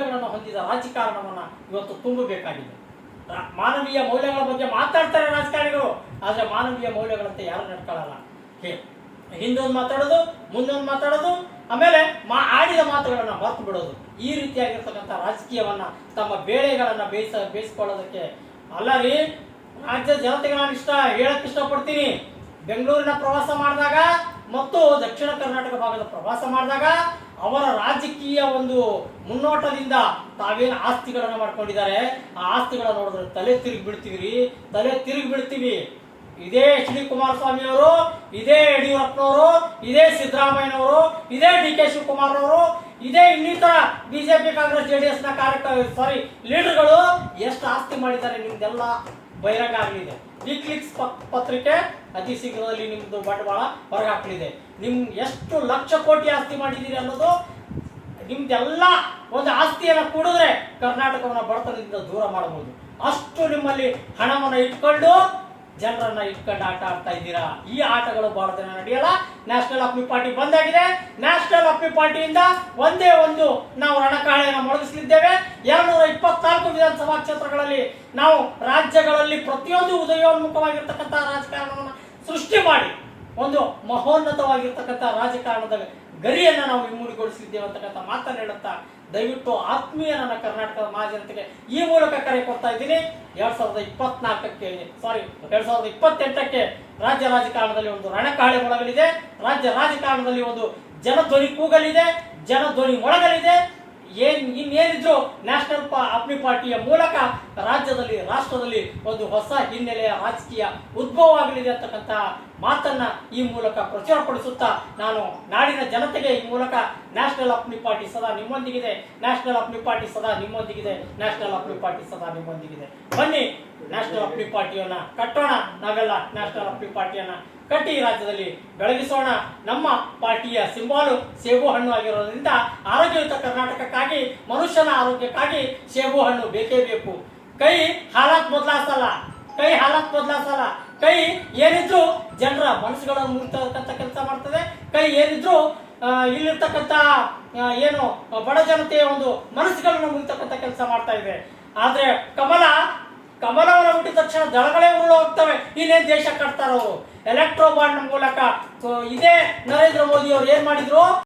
ಮೌಲ್ಯಗಳನ್ನು ಹೊಂದಿದ ರಾಜಕಾರಣವನ್ನ ಇವತ್ತು ತುಂಬಬೇಕಾಗಿದೆ. ಮಾನವೀಯ ಮೌಲ್ಯಗಳ ಬಗ್ಗೆ ಮಾತಾಡ್ತಾರೆ ರಾಜಕಾರಣಿಗಳು, ಆದರೆ ಮಾನವೀಯ ಮೌಲ್ಯಗಳಂತೆ ಯಾರು ನಡ್ಕೊಳ್ಳಲ್ಲ. ಹಿಂದೊಂದು ಮಾತಾಡೋದು, ಮುಂದೊಂದು ಮಾತಾಡೋದು, ಆಮೇಲೆ ಮಾ, ಆಡಿದ ಮಾತುಗಳನ್ನು ಮರೆತು ಬಿಡೋದು. ಈ ರೀತಿಯಾಗಿರ್ತಕ್ಕಂಥ ರಾಜಕೀಯವನ್ನ ತಮ್ಮ ಬೇಳೆಗಳನ್ನು ಬೇಯಿಸ, ಬೇಯಿಸ್ಕೊಳ್ಳೋದಕ್ಕೆ ಅಲ್ಲ ರೀ ರಾಜ್ಯ ಜನತೆಗೆ ನಾನು ಇಷ್ಟ ಹೇಳಕ್ಕೆ ಇಷ್ಟಪಡ್ತೀನಿ. ಬೆಂಗಳೂರಿನ ಪ್ರವಾಸ ಮಾಡಿದಾಗ ಮತ್ತು ದಕ್ಷಿಣ ಕರ್ನಾಟಕ ಭಾಗದ ಪ್ರವಾಸ ಮಾಡಿದಾಗ ಅವರ ರಾಜಕೀಯ ಒಂದು ಮುನ್ನೋಟದಿಂದ ತಾವೇನು ಆಸ್ತಿಗಳನ್ನು ಮಾಡ್ಕೊಂಡಿದ್ದಾರೆ, ಆ ಆಸ್ತಿಗಳನ್ನ ನೋಡಿದ್ರೆ ತಲೆ ತಿರುಗಿ ಬಿಡ್ತೀವಿ ತಲೆ ತಿರುಗಿ ಬಿಡ್ತೀವಿ ಇದೇ ಎಚ್ ಡಿ ಕುಮಾರಸ್ವಾಮಿ ಅವರು ಇದೇ ಯಡಿಯೂರಪ್ಪನವರು, ಇದೇ ಸಿದ್ದರಾಮಯ್ಯನವರು, ಇದೇ ಡಿ ಕೆ ಶಿವಕುಮಾರ್ ಅವರು ಇದೇ ಇನ್ನಿತರ ಬಿಜೆಪಿ ಕಾಂಗ್ರೆಸ್ ಜೆಡಿಎಸ್ನ ಕಾರ್ಯಕರ್ತ ಸಾರಿ ಲೀಡರ್ಗಳು ಎಷ್ಟು ಆಸ್ತಿ ಮಾಡಿದ್ದಾರೆ ನಿಮ್ದೆಲ್ಲ? ಬಹಿರಂಗ ಆಗಲಿದೆ ವಿಕ್ಲಿಕ್ಸ್ ಪತ್ರಿಕೆ ಅತಿ ಶೀಘ್ರದಲ್ಲಿ ನಿಮ್ದು ಬಂಡವಾಳ ಹೊರಗಾಕ್ಲಿದೆ ನಿಮ್ ಎಷ್ಟು ಲಕ್ಷ ಕೋಟಿ ಆಸ್ತಿ ಮಾಡಿದ್ದೀರಿ ಅನ್ನೋದು ನಿಮ್ದೆಲ್ಲ ಒಂದು ಆಸ್ತಿಯನ್ನ ಕೂಡಿದ್ರೆ ಕರ್ನಾಟಕವನ್ನ ಬಡತನದಿಂದ ದೂರ ಮಾಡಬಹುದು ಅಷ್ಟು ನಿಮ್ಮಲ್ಲಿ ಹಣವನ್ನು ಇಟ್ಕೊಂಡು ಜನರನ್ನ ಇಟ್ಕೊಂಡು ಆಟ ಆಡ್ತಾ ಇದ್ದೀರಾ? ಈ ಆಟಗಳು ಬಹಳ ನಡೆಯಲ್ಲ. ನ್ಯಾಷನಲ್ ಅಪ್ಪಿ ಪಾರ್ಟಿ ಬಂದಾಗಿದೆ. ನ್ಯಾಷನಲ್ ಅಪ್ಪಿ ಪಾರ್ಟಿಯಿಂದ ಒಂದೇ ಒಂದು ನಾವು ರಣಕಾಳೆಯನ್ನು ಮೊಳಗಿಸಲಿದ್ದೇವೆ. ಎರಡ್ನೂರ ಇಪ್ಪತ್ನಾಲ್ಕು ವಿಧಾನಸಭಾ ಕ್ಷೇತ್ರಗಳಲ್ಲಿ ನಾವು ರಾಜ್ಯಗಳಲ್ಲಿ ಪ್ರತಿಯೊಂದು ಉದಯೋನ್ಮುಖವಾಗಿರ್ತಕ್ಕಂಥ ರಾಜಕಾರಣವನ್ನು ಸೃಷ್ಟಿ ಮಾಡಿ ಒಂದು ಮಹೋನ್ನತವಾಗಿರ್ತಕ್ಕಂಥ ರಾಜಕಾರಣದ ಗರಿಯನ್ನ ನಾವು ಇಮ್ಮಡಿಗೊಳಿಸಿದ್ದೇವೆ ಅಂತಕ್ಕಂಥ ಮಾತನ್ನು ಹೇಳುತ್ತಾ ದಯವಿಟ್ಟು ಆತ್ಮೀಯ ನನ್ನ ಕರ್ನಾಟಕದ ಮಹಾಜನತೆಗೆ ಈ ಮೂಲಕ ಕರೆ ಕೊಡ್ತಾ ಇದ್ದೀನಿ. ಎರಡ್ ಸಾವಿರದ ಇಪ್ಪತ್ನಾಲ್ಕಕ್ಕೆ ಸಾರಿ ಎರಡ್ ಸಾವಿರದ ಇಪ್ಪತ್ತೆಂಟಕ್ಕೆ ರಾಜ್ಯ ರಾಜಕಾರಣದಲ್ಲಿ ಒಂದು ರಣಕಾಳೆ ಮೊಳಗಲಿದೆ. ರಾಜ್ಯ ರಾಜಕಾರಣದಲ್ಲಿ ಒಂದು ಜನಧ್ವನಿ ಕೂಗಲಿದೆ, ಜನಧ್ವನಿ ಮೊಳಗಲಿದೆ. ಏನ್ ಇನ್ನೇನಿದ್ರು ನ್ಯಾಷನಲ್ ಅಪ್ನಿ ಪಾರ್ಟಿಯ ಮೂಲಕ ರಾಜ್ಯದಲ್ಲಿ, ರಾಷ್ಟ್ರದಲ್ಲಿ ಒಂದು ಹೊಸ ಹಿನ್ನೆಲೆಯ ರಾಜಕೀಯ ಉದ್ಭವ ಆಗಲಿದೆ ಅಂತಕ್ಕಂಥ ಮಾತನ್ನ ಈ ಮೂಲಕ ಪ್ರಚುರಪಡಿಸುತ್ತಾ ನಾನು ನಾಡಿನ ಜನತೆಗೆ ಈ ಮೂಲಕ ನ್ಯಾಷನಲ್ ಅಪ್ನಿ ಪಾರ್ಟಿ ಸದಾ ನಿಮ್ಮೊಂದಿಗಿದೆ. ನ್ಯಾಷನಲ್ ಅಪ್ನಿ ಪಾರ್ಟಿ ಸದಾ ನಿಮ್ಮೊಂದಿಗಿದೆ. ನ್ಯಾಷನಲ್ ಅಪ್ನಿ ಪಾರ್ಟಿ ಸದಾ ನಿಮ್ಮೊಂದಿಗಿದೆ. ಬನ್ನಿ ನ್ಯಾಷನಲ್ ಅಪ್ನಿ ಪಾರ್ಟಿಯನ್ನ ಕಟ್ಟೋಣ. ನಾವೆಲ್ಲ ನ್ಯಾಷನಲ್ ಅಪ್ನಿ ಪಾರ್ಟಿಯನ್ನ ಕಟ್ಟಿ ರಾಜ್ಯದಲ್ಲಿ ಬೆಳಗಿಸೋಣ. ನಮ್ಮ ಪಾರ್ಟಿಯ ಸಿಂಬಾಲು ಸೇಬು ಹಣ್ಣು ಆಗಿರೋದ್ರಿಂದ ಆರೋಗ್ಯಯುತ ಕರ್ನಾಟಕಕ್ಕಾಗಿ, ಮನುಷ್ಯನ ಆರೋಗ್ಯಕ್ಕಾಗಿ ಸೇಬು ಹಣ್ಣು ಬೇಕೇ ಬೇಕು. ಕೈ ಹಾಲಾತ್ ಬದಲಾಯಿಸಲ್ಲ ಕೈ ಹಾಲಾತ್ ಬದಲಾಯಿಸಲ್ಲ ಕೈ ಏನಿದ್ರು ಜನರ ಮನಸ್ಸುಗಳನ್ನು ಮುರಿತಕ್ಕಂಥ ಕೆಲಸ ಮಾಡ್ತದೆ. ಕೈ ಏನಿದ್ರು ಇಲ್ಲಿರ್ತಕ್ಕಂಥ ಏನು ಬಡ ಜನತೆಯ ಒಂದು ಮನಸ್ಸುಗಳನ್ನು ಮುರಿತಕ್ಕಂಥ ಕೆಲಸ ಮಾಡ್ತಾ ಇದೆ. ಆದ್ರೆ ಕಮಲ ಕಮಲವನ್ನು ಹುಟ್ಟಿದ ತಕ್ಷಣ ದಳಗಳೇ ಉರುಳು ಹೋಗ್ತವೆ. ಇನ್ನೇನು ದೇಶ ಕಟ್ತಾರ ಎಲೆಕ್ಟ್ರೋ ಬಾಂಡ್ ಮೂಲಕ ಇದೇ ನರೇಂದ್ರ ಮೋದಿ ಅವರು ಏನ್ ಮಾಡಿದ್ರು?